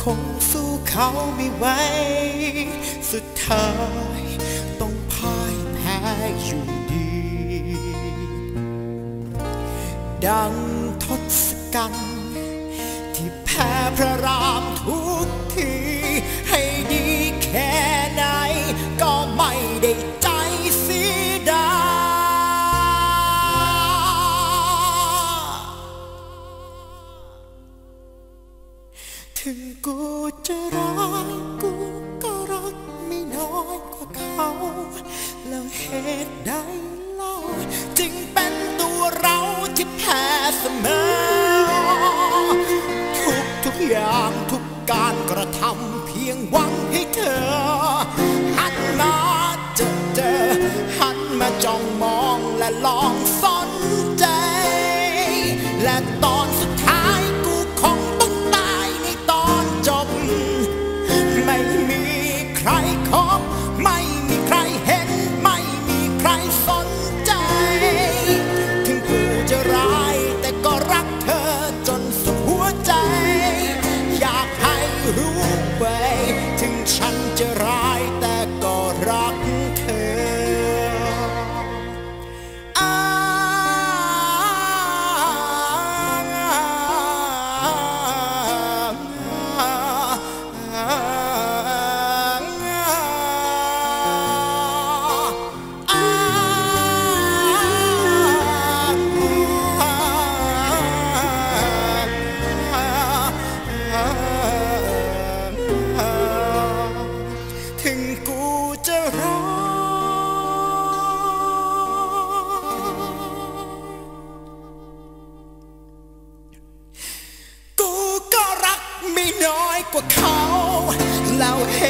คงสู้เขาไม่ไหว สุดท้ายต้องพ่ายแพ้อยู่ดี ดังทศกัณฐ์ ถึงกูจะร้ายกูก็รักไม่น้อยกว่าเขา แล้วเหตุใดเล่าจึงเป็นตัวเราที่แพ้เสมอ ทุกทุกอย่าง กูจะร้องกูก็รักไม่น้อยกว่าเขาแล้วเห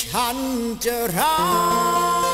ฉันจะรัก